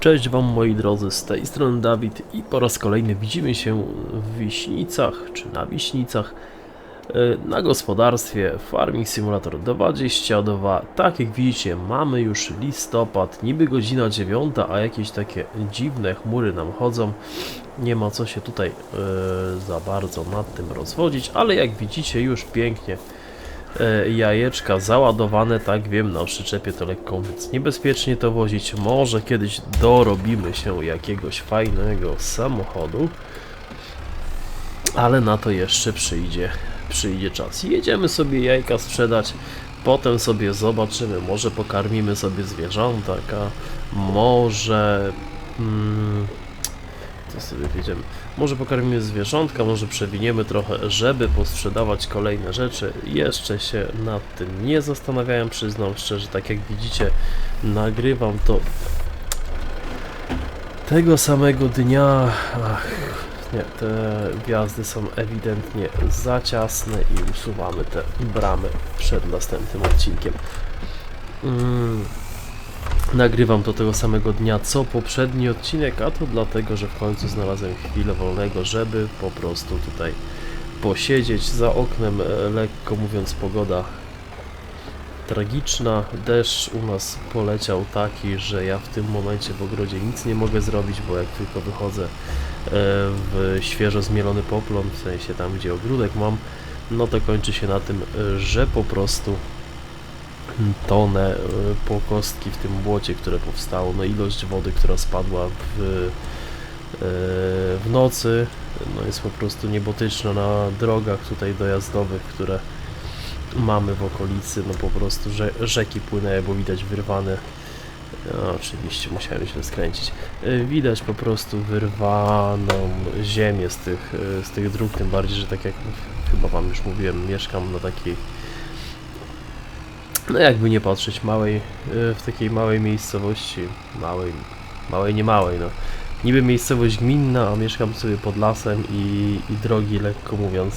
Cześć Wam moi drodzy, z tej strony Dawid i po raz kolejny widzimy się w Wiśnicach, czy na Wiśnicach, e, na gospodarstwie Farming Simulator 22. Tak jak widzicie, mamy już listopad, niby godzina 9, a jakieś takie dziwne chmury nam chodzą. Nie ma co się tutaj e, za bardzo nad tym rozwodzić, ale jak widzicie już pięknie jajeczka załadowane, tak wiem, na przyczepie to lekko, więc niebezpiecznie to wozić. Może kiedyś dorobimy się jakiegoś fajnego samochodu, ale na to jeszcze przyjdzie, przyjdzie czas. Jedziemy sobie jajka sprzedać, potem sobie zobaczymy, może pokarmimy sobie zwierzątka, może... Mm, co sobie wiedziemy? Może pokarmimy zwierzątka, może przewiniemy trochę, żeby posprzedawać kolejne rzeczy. Jeszcze się nad tym nie zastanawiałem, przyznam szczerze, tak jak widzicie, nagrywam to tego samego dnia. Ach, nie, te gwiazdy są ewidentnie za ciasne i usuwamy te bramy przed następnym odcinkiem. Mm. Nagrywam to tego samego dnia co poprzedni odcinek, a to dlatego, że w końcu znalazłem chwilę wolnego, żeby po prostu tutaj posiedzieć. Za oknem, e, lekko mówiąc, pogoda tragiczna. Deszcz u nas poleciał taki, że ja w tym momencie w ogrodzie nic nie mogę zrobić, bo jak tylko wychodzę e, w świeżo zmielony poplon, w sensie tam, gdzie ogródek mam, no to kończy się na tym, e, że po prostu tonę e, po kostki w tym błocie, które powstało, no ilość wody, która spadła w, e, w nocy, no jest po prostu niebotyczna na drogach tutaj dojazdowych, które mamy w okolicy, no po prostu rze rzeki płynęły, bo widać wyrwane no, oczywiście musiałem się skręcić. E, Widać po prostu wyrwaną ziemię z tych, z tych dróg, tym bardziej, że tak jak chyba wam już mówiłem, mieszkam na takiej no jakby nie patrzeć, małej, e, w takiej małej miejscowości, małej, małej nie małej, no. Niby miejscowość gminna, a mieszkam sobie pod lasem i, i drogi, lekko mówiąc,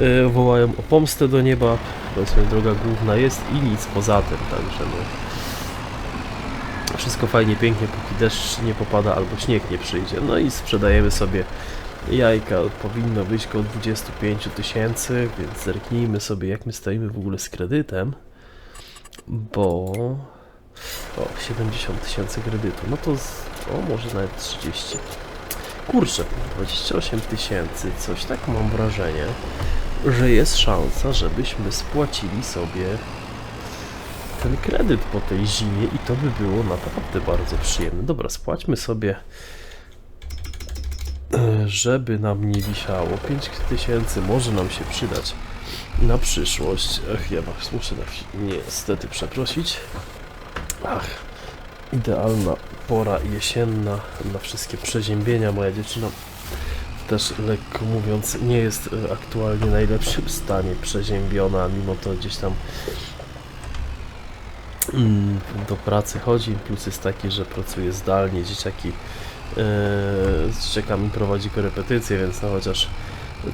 e, wołają o pomstę do nieba. Powiedzmy, droga główna jest i nic poza tym, także no. Wszystko fajnie, pięknie, póki deszcz nie popada albo śnieg nie przyjdzie. No i sprzedajemy sobie jajka. Powinno być około 25 tysięcy, więc zerknijmy sobie, jak my stoimy w ogóle z kredytem bo o 70 tysięcy kredytu, no to z, o może nawet 30. Kurczę, 28 tysięcy, coś tak mam wrażenie, że jest szansa, żebyśmy spłacili sobie ten kredyt po tej zimie i to by było naprawdę bardzo przyjemne. Dobra, spłaćmy sobie, e, żeby nam nie wisiało. 5 tysięcy może nam się przydać na przyszłość. Ach, ja was muszę niestety przeprosić. Ach, idealna pora jesienna na wszystkie przeziębienia. Moja dziewczyna też lekko mówiąc nie jest e, aktualnie w najlepszym stanie przeziębiona, mimo to gdzieś tam mm, do pracy chodzi. Plus jest taki, że pracuje zdalnie, dzieciaki e, z dzieciakami prowadzi korepetycje, więc no chociaż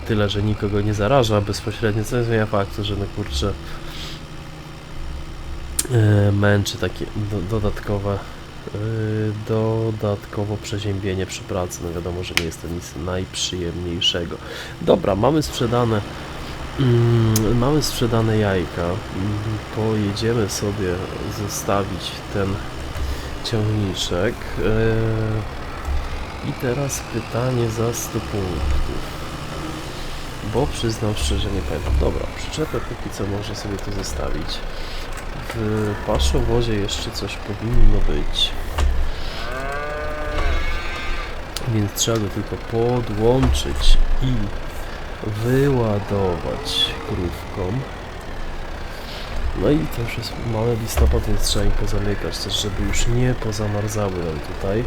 tyle, że nikogo nie zaraża bezpośrednio, co nie zmienia faktu, że no kurczę e, męczy takie do, dodatkowe e, dodatkowo przeziębienie przy pracy, no wiadomo, że nie jest to nic najprzyjemniejszego. Dobra, mamy sprzedane mm, mamy sprzedane jajka, pojedziemy sobie zostawić ten ciągniczek e, i teraz pytanie za 100 punktów. Bo przyznam szczerze, nie pamiętam. Dobra, przyczepę póki co może sobie tu zostawić. W paszowozie jeszcze coś powinno być. Więc trzeba go tylko podłączyć i wyładować krówką. No i to już jest mały listopad, więc trzeba im pozamykać też, żeby już nie pozamarzały nam tutaj.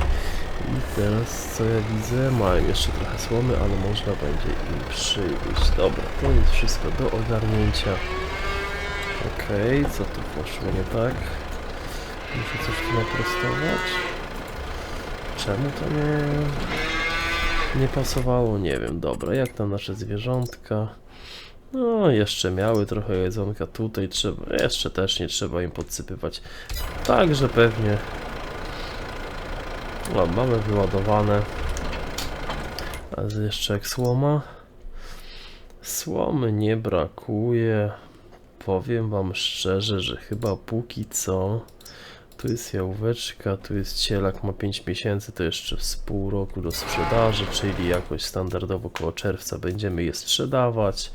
I teraz co ja widzę, mają jeszcze trochę słomy, ale można będzie im przywieźć. Dobra, to jest wszystko do ogarnięcia. Okej, co tu poszło nie tak? Muszę coś tu naprostować. Czemu to nie... Nie pasowało? Nie wiem, dobra, jak tam nasze zwierzątka? No, jeszcze miały trochę jedzonka tutaj, trzeba, jeszcze też nie trzeba im podsypywać. Także pewnie O, mamy wyładowane. Z- jeszcze jak słoma. Słomy nie brakuje. Powiem wam szczerze, że chyba póki co. Tu jest jałóweczka, tu jest cielak, ma 5 miesięcy, to jeszcze z pół roku do sprzedaży, czyli jakoś standardowo koło czerwca będziemy je sprzedawać.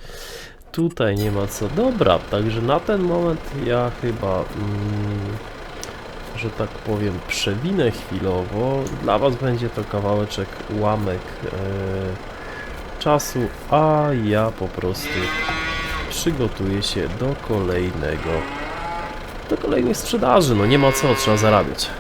Tutaj nie ma co. Dobra, także na ten moment ja chyba, mm, że tak powiem, przewinę chwilowo. Dla Was będzie to kawałeczek, ułamek e, czasu, a ja po prostu przygotuję się do kolejnego, do kolejnej sprzedaży. No nie ma co, trzeba zarabiać.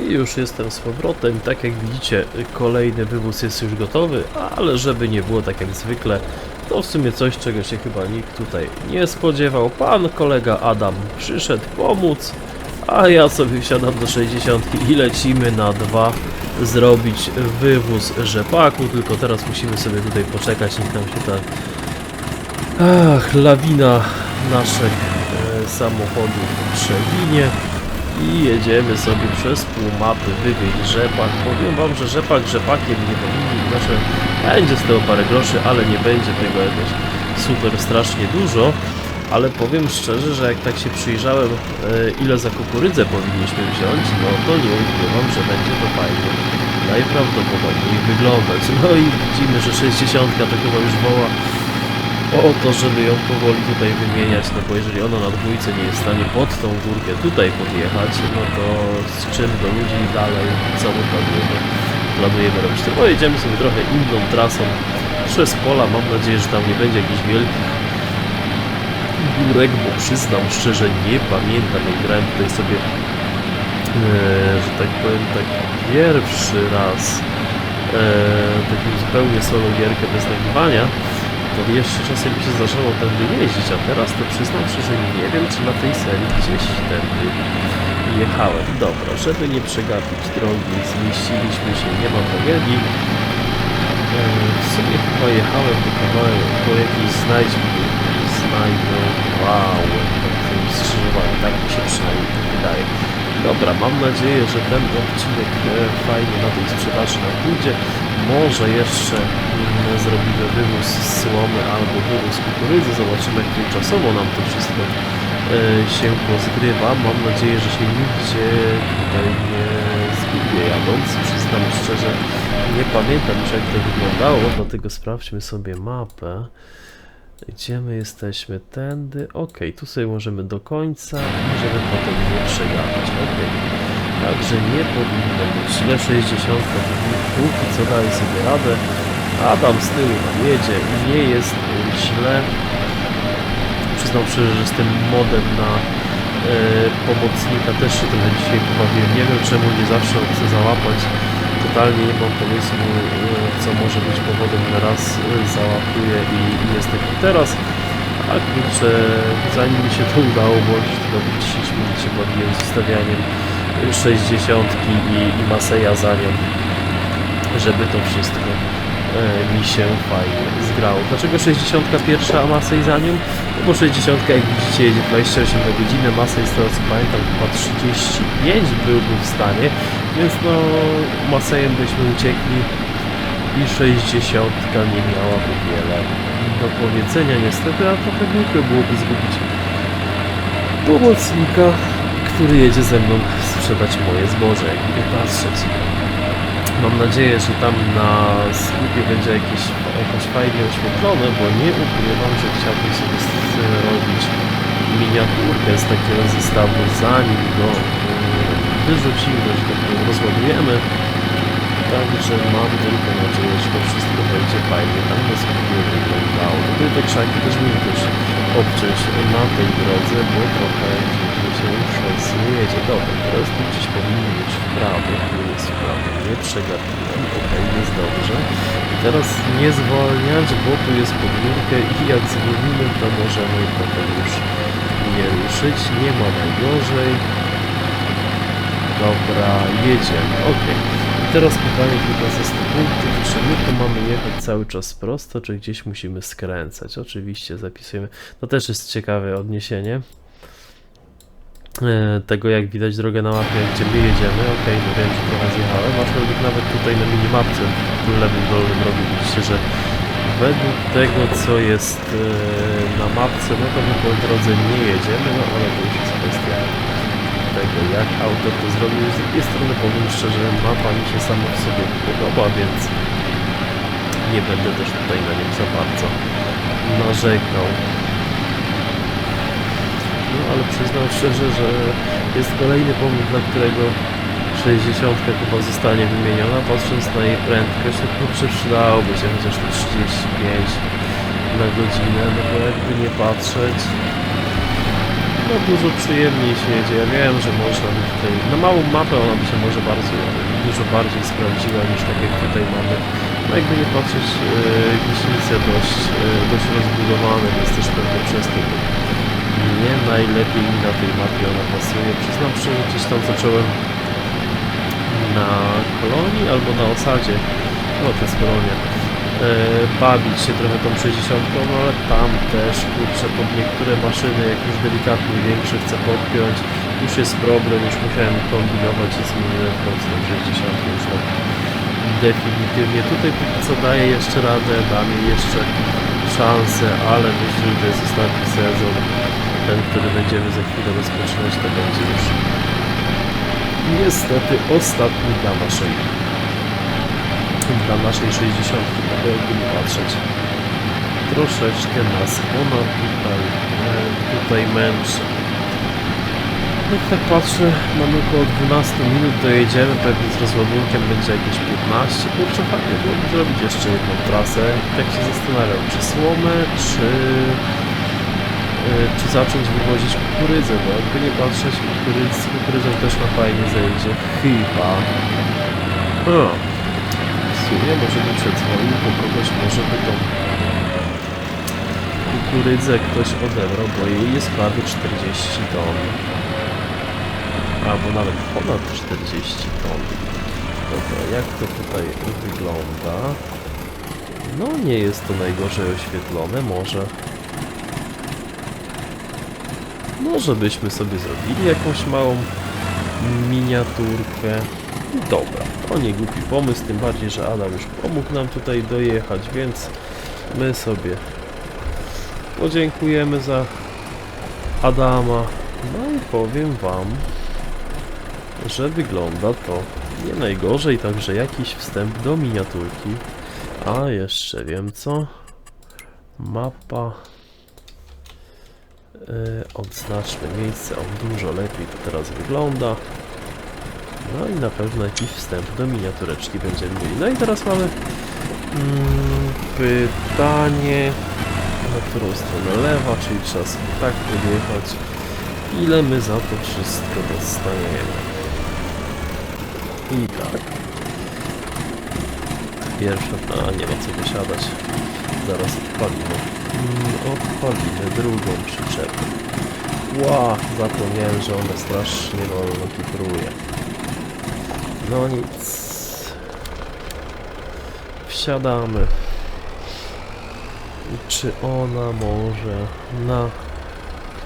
I już jestem z powrotem. Tak jak widzicie, kolejny wywóz jest już gotowy, ale żeby nie było tak jak zwykle, to w sumie coś, czego się chyba nikt tutaj nie spodziewał. Pan kolega Adam przyszedł pomóc, a ja sobie wsiadam do 60 i lecimy na dwa zrobić wywóz rzepaku, tylko teraz musimy sobie tutaj poczekać, niech nam się ta ach, lawina naszych e, samochodów przewinie i jedziemy sobie przez pół mapy wywieźć rzepak. Powiem wam, że rzepak rzepakiem nie powinien, znaczy będzie z tego parę groszy, ale nie będzie tego jakoś super strasznie dużo. Ale powiem szczerze, że jak tak się przyjrzałem, e, ile za kukurydzę powinniśmy wziąć, no to nie ukrywam, że będzie to fajnie najprawdopodobniej wyglądać. No i widzimy, że 60 to chyba już woła o to, żeby ją powoli tutaj wymieniać, no bo jeżeli ona na dwójce nie jest w stanie pod tą górkę tutaj podjechać, no to z czym do ludzi dalej, co my planujemy, planujemy robić? To pojedziemy sobie trochę inną trasą przez pola, mam nadzieję, że tam nie będzie jakiś wielki górek, bo przyznam szczerze, nie pamiętam, jak grałem tutaj sobie, e, że tak powiem, tak pierwszy raz e, taką zupełnie solo gierkę bez nagrywania, to jeszcze czasem mi się zdarzało tędy jeździć, a teraz to przyznam szczerze, nie wiem, czy na tej serii gdzieś tędy jechałem. Dobra, żeby nie przegapić drogi, zmieściliśmy się, nie ma tragedii. E, W sumie chyba jechałem po kawałek, po jakiejś znajdźbie, znajdę, wow, takim skrzyżowaniu, tak mi się przynajmniej wydaje. Dobra, mam nadzieję, że ten odcinek e, fajnie na tej sprzedaży nam pójdzie. Może jeszcze mm, zrobimy wywóz z słomy albo wywóz kukurydzy, zobaczymy jak tymczasowo nam to wszystko e, się pozgrywa. Mam nadzieję, że się nigdzie tutaj nie zgubię jadąc. Przyznam szczerze, nie pamiętam już jak to wyglądało, dlatego sprawdźmy sobie mapę. Gdzie my jesteśmy? Tędy. Ok, tu sobie możemy do końca, żeby potem nie przegapić. Ok. Także nie powinno być źle 60. Póki co daje sobie radę. Adam z tyłu nam jedzie i nie jest źle. Przyznam szczerze, że z tym modem na e, pomocnika też się trochę dzisiaj pobawiłem. Nie wiem czemu nie zawsze on chce załapać. Totalnie nie mam pomysłu, e, co może być powodem, że raz e, załapuje i, i jest taki teraz. A kurczę, zanim mi się to udało, bo już chyba 10 minut się bawiłem z ustawianiem 60 i, i Maseja za nią, żeby to wszystko mi się fajnie zgrało. Dlaczego 61 a Masej za nią? No bo 60 jak widzicie jedzie 28 na godzinę, Masej z tego co pamiętam chyba 35 byłby w stanie, więc no Masejem byśmy uciekli i 60 nie miałaby wiele do powiedzenia niestety, a trochę głupio byłoby zgubić pomocnika, który jedzie ze mną sprzedać moje zboże, jak nie patrzeć. Mam nadzieję, że tam na skupie będzie jakieś, jakoś fajnie oświetlone, bo nie ukrywam, że chciałbym sobie zrobić miniaturkę z takiego zestawu, zanim go e, wyrzucimy, że tak rozładujemy. Także mam tylko nadzieję, że to wszystko będzie fajnie tam na skupie wyglądało. Tutaj te krzaki też bym też obciąć na tej drodze, bo trochę się szosy jedzie. Dobra, teraz tu gdzieś powinien być w prawo, tu jest w prawo, nie przegapiłem, ok, jest dobrze. I teraz nie zwolniać, bo tu jest podwórkę i jak zwolnimy, to możemy potem już nie ruszyć, nie ma najgorzej. Dobra, jedziemy, ok. I teraz pytanie chyba ze 100 punktów, czy my tu mamy jechać cały czas prosto, czy gdzieś musimy skręcać? Oczywiście zapisujemy, to też jest ciekawe odniesienie. E, tego jak widać drogę na mapie, gdzie my jedziemy. Okej, no wiem, że trochę zjechałem, aczkolwiek nawet tutaj na minimapce w lewym dolnym rogu widzicie, że według tego co jest e, na mapce, no to my po drodze nie jedziemy, no ale to już jest kwestia tego jak autor to zrobił. Z drugiej strony powiem szczerze, mapa mi się sama w sobie podoba, więc nie będę też tutaj na nim za bardzo narzekał. Ale przyznam szczerze, że jest kolejny powód, dla którego 60 chyba zostanie wymieniona, patrząc na jej prędkość, no kurczę przydałoby się chociaż te 35 na godzinę, no bo jakby nie patrzeć, no dużo przyjemniej się jedzie. Ja wiem, że można by tutaj, na małą mapę ona by się może bardzo, dużo bardziej sprawdziła niż tak jak tutaj mamy. No jakby nie patrzeć, e, Wiśnice dość, e, dość rozbudowane, więc też pewnie przez to nie najlepiej na tej mapie ona pasuje. Przyznam szczerze, gdzieś tam zacząłem na kolonii albo na osadzie, no to jest kolonia, e, bawić się trochę tą 60, no ale tam też kurczę pod niektóre maszyny, jak już delikatnie większe chcę podpiąć, już jest problem, już musiałem kombinować i zmieniłem tą 60 już tak definitywnie. Tutaj co daję jeszcze radę, dam jej jeszcze szansę, ale myślę, że to jest ostatni sezon. Ten, który będziemy za chwilę rozpoczynać, to będzie już niestety ostatni dla naszej dla naszej 60, no bo jakby nie patrzeć. Troszeczkę nas ona tutaj, e, tutaj męczy. Jak tak patrzę, mamy około 12 minut, dojedziemy, pewnie z rozładunkiem będzie jakieś 15. Kurczę, fajnie byłoby zrobić jeszcze jedną trasę. Tak się zastanawiam, czy słomę, czy, czy zacząć wywozić kukurydzę, bo jakby nie patrzeć, kukurydz, kukurydzą też na fajnie zejdzie. Chyba. O, w sumie może bym przedzwonił po kogoś, może by tą kukurydzę ktoś odebrał, bo jej jest prawie 40 ton. Albo nawet ponad 40 ton. Dobra, jak to tutaj wygląda? No nie jest to najgorzej oświetlone, może... Może byśmy sobie zrobili jakąś małą miniaturkę. Dobra, to nie głupi pomysł, tym bardziej, że Adam już pomógł nam tutaj dojechać, więc my sobie podziękujemy za Adama. No i powiem wam, że wygląda to nie najgorzej, także jakiś wstęp do miniaturki. A jeszcze wiem co. Mapa. Yy, odznaczmy miejsce, on dużo lepiej to teraz wygląda. No i na pewno jakiś wstęp do miniatureczki będziemy mieli. No i teraz mamy mm, pytanie, na którą stronę lewa, czyli trzeba sobie tak podjechać. Ile my za to wszystko dostaniemy? I tak. Pierwsza, a nie ma co wysiadać. Zaraz odpalimy. Odpalimy drugą przyczepę. Ła, zapomniałem, że ona strasznie wolno kipruje. No nic. Wsiadamy. Czy ona może na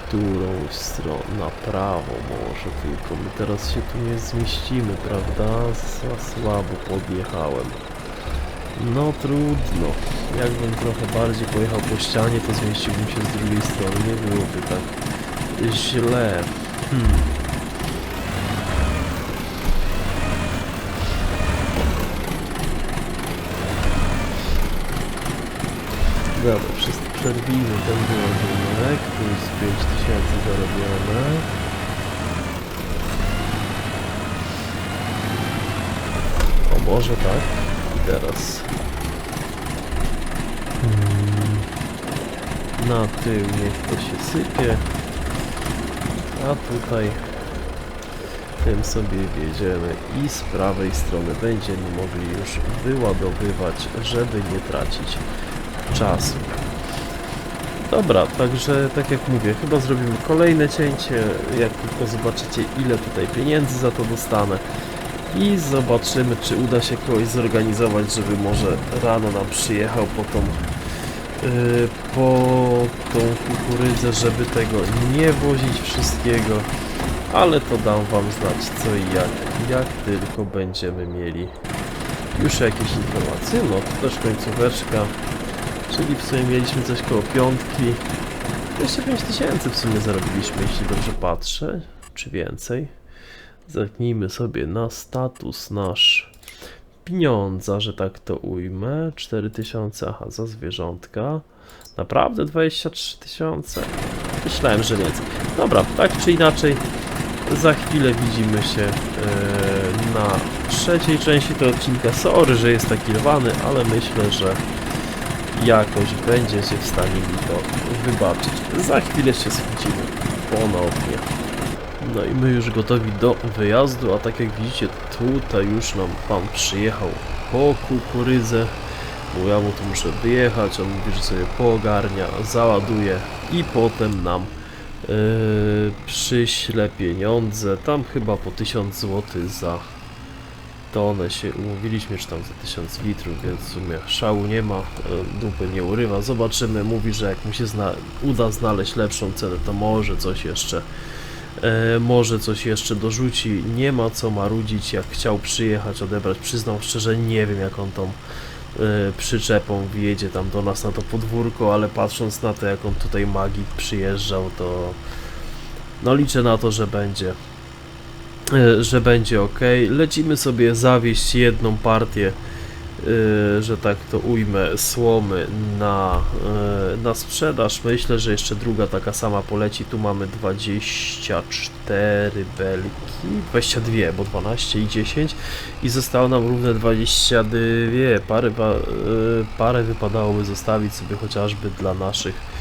którą stronę? Na prawo może, tylko my teraz się tu nie zmieścimy, prawda? Za słabo podjechałem. No trudno. Jakbym trochę bardziej pojechał po ścianie, to zmieściłbym się z drugiej strony. Nie byłoby tak źle. Hmm. Dobra, wszystko przerwijmy ten tu jest 5000 zarobione. O może tak? Teraz. Mm, na tył niech to się sypie, a tutaj tym sobie wjedziemy i z prawej strony będziemy mogli już wyładowywać, żeby nie tracić czasu. Dobra, także tak jak mówię, chyba zrobimy kolejne cięcie, jak tylko zobaczycie ile tutaj pieniędzy za to dostanę i zobaczymy czy uda się kogoś zorganizować, żeby może rano nam przyjechał po tą yy, po tą kukurydzę, żeby tego nie wozić wszystkiego ale to dam wam znać co i jak, jak tylko będziemy mieli już jakieś informacje. No to też końcóweczka, czyli w sumie mieliśmy coś koło piątki. 25 tysięcy w sumie zarobiliśmy, jeśli dobrze patrzę, czy więcej. Zerknijmy sobie na status nasz pieniądza, że tak to ujmę. 4000, aha, za zwierzątka. Naprawdę 23 tysiące? Myślałem, że więcej. Dobra, tak czy inaczej, za chwilę widzimy się e, na trzeciej części tego odcinka. Sorry, że jest taki rwany, ale myślę, że jakoś będziecie w stanie mi to wybaczyć. Za chwilę się widzimy ponownie. No i my już gotowi do wyjazdu, a tak jak widzicie tutaj już nam pan przyjechał po kukurydzę, bo ja mu tu muszę wyjechać, on mówi, że sobie poogarnia, załaduje i potem nam yy, przyśle pieniądze, tam chyba po 1000 zł za tonę się umówiliśmy, czy tam za 1000 litrów, więc w sumie szału nie ma, e, dupy nie urywa, zobaczymy, mówi, że jak mu się zna uda znaleźć lepszą cenę, to może coś jeszcze E, może coś jeszcze dorzuci. Nie ma co marudzić, jak chciał przyjechać, odebrać. Przyznam szczerze, nie wiem jak on tą e, przyczepą wjedzie tam do nas na to podwórko, ale patrząc na to, jak on tutaj magik przyjeżdżał, to no liczę na to, że będzie e, że będzie ok. Lecimy sobie zawieść jedną partię że tak to ujmę, słomy na, y, na sprzedaż. Myślę, że jeszcze druga taka sama poleci. Tu mamy 24 belki, 22, bo 12 i 10 i zostało nam równe 22. Parę, pa- y, parę wypadałoby zostawić sobie chociażby dla naszych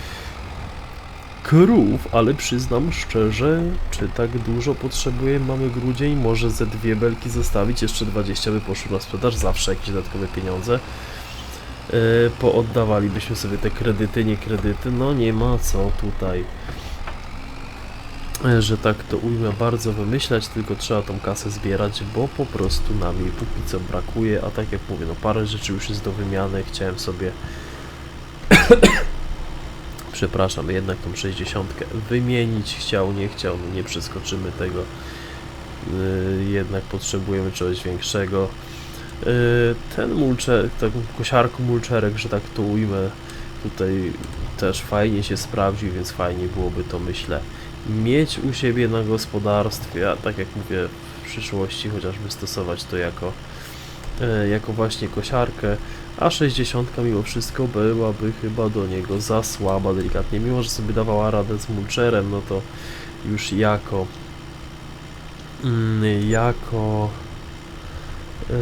krów, ale przyznam szczerze, czy tak dużo potrzebujemy, mamy grudzień, może ze dwie belki zostawić, jeszcze 20 by poszło na sprzedaż, zawsze jakieś dodatkowe pieniądze. Yy, pooddawalibyśmy sobie te kredyty, nie kredyty, no nie ma co tutaj, yy, że tak to ujmę, bardzo wymyślać, tylko trzeba tą kasę zbierać, bo po prostu nam jej póki co brakuje, a tak jak mówię, no parę rzeczy już jest do wymiany, chciałem sobie przepraszam, jednak tą 60 wymienić, chciał, nie chciał, no nie przeskoczymy tego, yy, jednak potrzebujemy czegoś większego. Yy, ten mulcher, taką kosiarką mulczerek, że tak to ujmę, tutaj też fajnie się sprawdził, więc fajnie byłoby to, myślę, mieć u siebie na gospodarstwie, a tak jak mówię, w przyszłości chociażby stosować to jako, yy, jako właśnie kosiarkę, a 60 mimo wszystko byłaby chyba do niego za słaba delikatnie, mimo że sobie dawała radę z mulcherem, no to już jako mm, jako yy,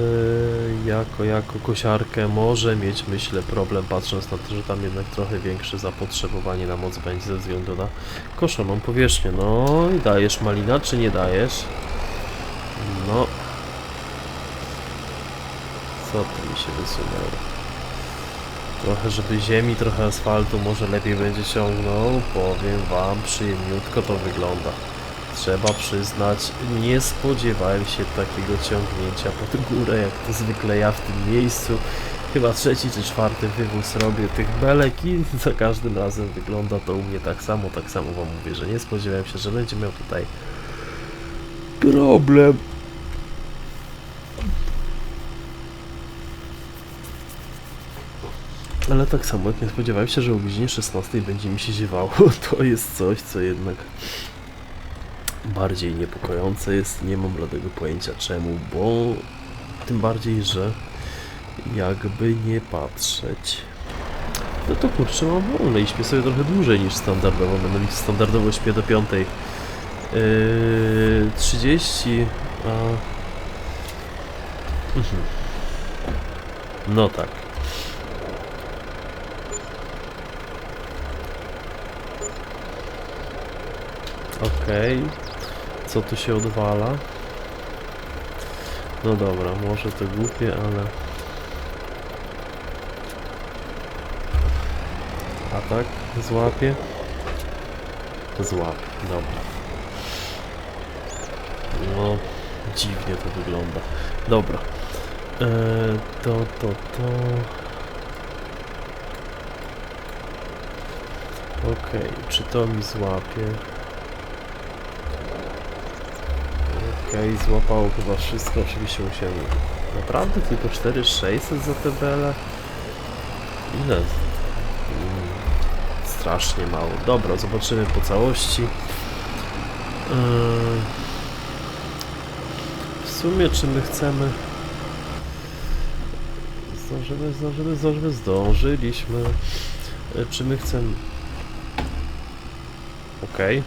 jako, jako kosiarkę może mieć myślę problem patrząc na to, że tam jednak trochę większe zapotrzebowanie na moc będzie ze względu na koszoną powierzchnię. No i dajesz malina, czy nie dajesz? No. Tu mi się wysunęło? Trochę, żeby ziemi, trochę asfaltu, może lepiej będzie ciągnął. Powiem wam, przyjemniutko to wygląda. Trzeba przyznać, nie spodziewałem się takiego ciągnięcia pod górę, jak to zwykle ja w tym miejscu. Chyba trzeci czy czwarty wywóz robię tych belek i za każdym razem wygląda to u mnie tak samo. Tak samo wam mówię, że nie spodziewałem się, że będzie miał tutaj problem. Ale tak samo jak nie spodziewałem się, że o godzinie 16 będzie mi się ziewało, to jest coś, co jednak bardziej niepokojące jest. Nie mam bladego pojęcia czemu, bo tym bardziej, że jakby nie patrzeć. No to kurczę, mam wolne i śpię sobie trochę dłużej niż standardowo. Mianowicie standardowo śpię do 5. Yy, 30, a... Mhm. No tak. Okej. Co tu się odwala? No dobra, może to głupie, ale... A tak? Złapie? Złapie, dobra. No, dziwnie to wygląda. Dobra. Eee, to, to, to... Okej, czy to mi złapie? Okej, złapało chyba wszystko, oczywiście musiałem... Naprawdę tylko 4600 za te bele? Ile? Mm, strasznie mało. Dobra, zobaczymy po całości. Yy, W sumie, czy my chcemy... Zdążymy, zdążymy, zdążymy, zdążyliśmy. Yy, Czy my chcemy... Okej.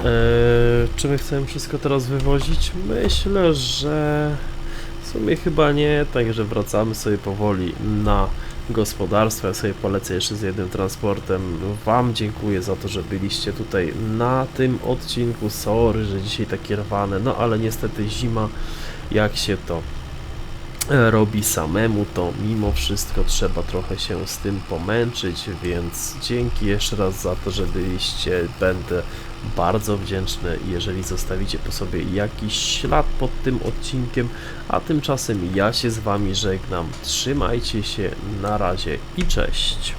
Eee, czy my chcemy wszystko teraz wywozić? Myślę, że w sumie chyba nie, także wracamy sobie powoli na gospodarstwo. Ja sobie polecę jeszcze z jednym transportem. Wam dziękuję za to, że byliście tutaj na tym odcinku. Sorry, że dzisiaj takie rwane, no ale niestety zima, jak się to e, robi samemu, to mimo wszystko trzeba trochę się z tym pomęczyć, więc dzięki jeszcze raz za to, że byliście. Będę bardzo wdzięczny, jeżeli zostawicie po sobie jakiś ślad pod tym odcinkiem, a tymczasem ja się z Wami żegnam. Trzymajcie się, na razie i cześć.